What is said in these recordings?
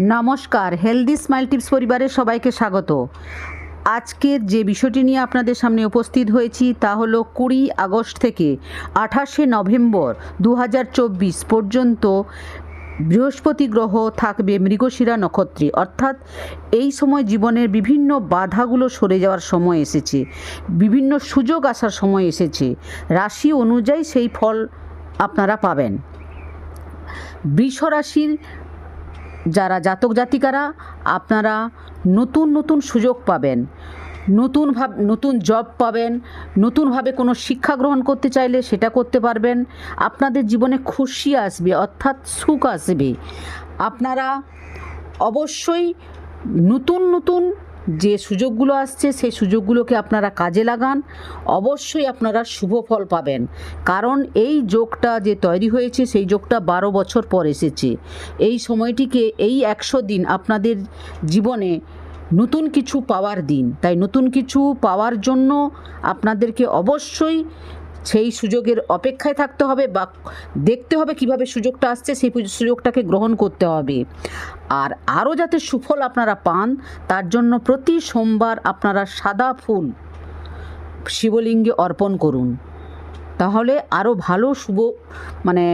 নমস্কার healthy smile tips পরিবারের সবাইকে স্বাগত। আজকের যে বিষয়টি নিয়ে আপনাদের সামনে উপস্থিত হয়েছি তা হলো কুড়ি আগস্ট থেকে আঠাশে নভেম্বর দু হাজার চব্বিশ পর্যন্ত বৃহস্পতি গ্রহ থাকবে মৃগশিরা নক্ষত্রে। অর্থাৎ এই সময় জীবনের বিভিন্ন বাধাগুলো সরে যাওয়ার সময় এসেছে, বিভিন্ন সুযোগ আসার সময় এসেছে। রাশি অনুযায়ী সেই ফল আপনারা পাবেন। বৃষ রাশির যারা জাতক জাতিকারা, আপনারা নতুন নতুন সুযোগ পাবেন, নতুন ভাব, নতুন জব পাবেন, নতুনভাবে কোনো শিক্ষা গ্রহণ করতে চাইলে সেটা করতে পারবেন। আপনাদের জীবনে খুশি আসবে, অর্থাৎ সুখ আসবে। আপনারা অবশ্যই নতুন নতুন যে সুযোগগুলো আসছে, সেই সুযোগগুলোকে আপনারা কাজে লাগান। অবশ্যই আপনারা শুভ ফল পাবেন। কারণ এই যোগটা যে তৈরি হয়েছে, সেই যোগটা বারো বছর পর এসেছে। এই সময়টিকে এই একশো দিন আপনাদের জীবনে নতুন কিছু পাওয়ার দিন। তাই নতুন কিছু পাওয়ার জন্য আপনাদেরকে অবশ্যই সেই সুযোগের অপেক্ষায় থাকতে হবে বা দেখতে হবে কীভাবে সুযোগটা আসছে, সেই সুযোগটাকে গ্রহণ করতে হবে। আর আরও যাতে সুফল আপনারা পান, তার জন্য প্রতি সোমবার আপনারা সাদা ফুল শিবলিঙ্গে অর্পণ করুন। তাহলে আরও ভালো শুভ মানে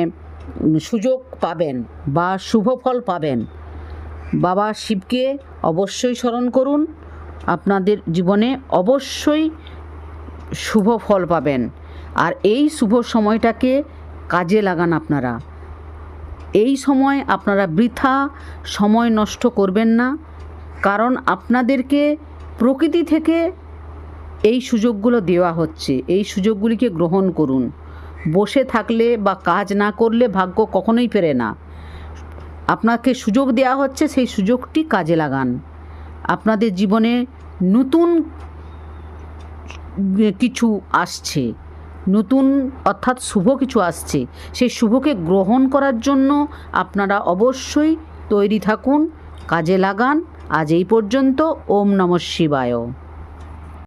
সুযোগ পাবেন বা শুভ ফল পাবেন। বাবা শিবকে অবশ্যই স্মরণ করুন। আপনাদের জীবনে অবশ্যই শুভ ফল পাবেন। আর এই শুভ সময়টাকে কাজে লাগান আপনারা। এই সময় আপনারা বৃথা সময় নষ্ট করবেন না, কারণ আপনাদেরকে প্রকৃতি থেকে এই সুযোগগুলো দেওয়া হচ্ছে। এই সুযোগগুলিকে গ্রহণ করুন। বসে থাকলে বা কাজ না করলে ভাগ্য কখনোই ফেরে না। আপনাকে সুযোগ দেওয়া হচ্ছে, সেই সুযোগটি কাজে লাগান। আপনাদের জীবনে নতুন কিছু আসছে। নতুন অর্থাৎ শুভ কিছু আসছে। সেই শুভকে গ্রহণ করার জন্য আপনারা অবশ্যই তৈরি থাকুন, কাজে লাগান। আজ এই পর্যন্ত, ওম নম শিবায়।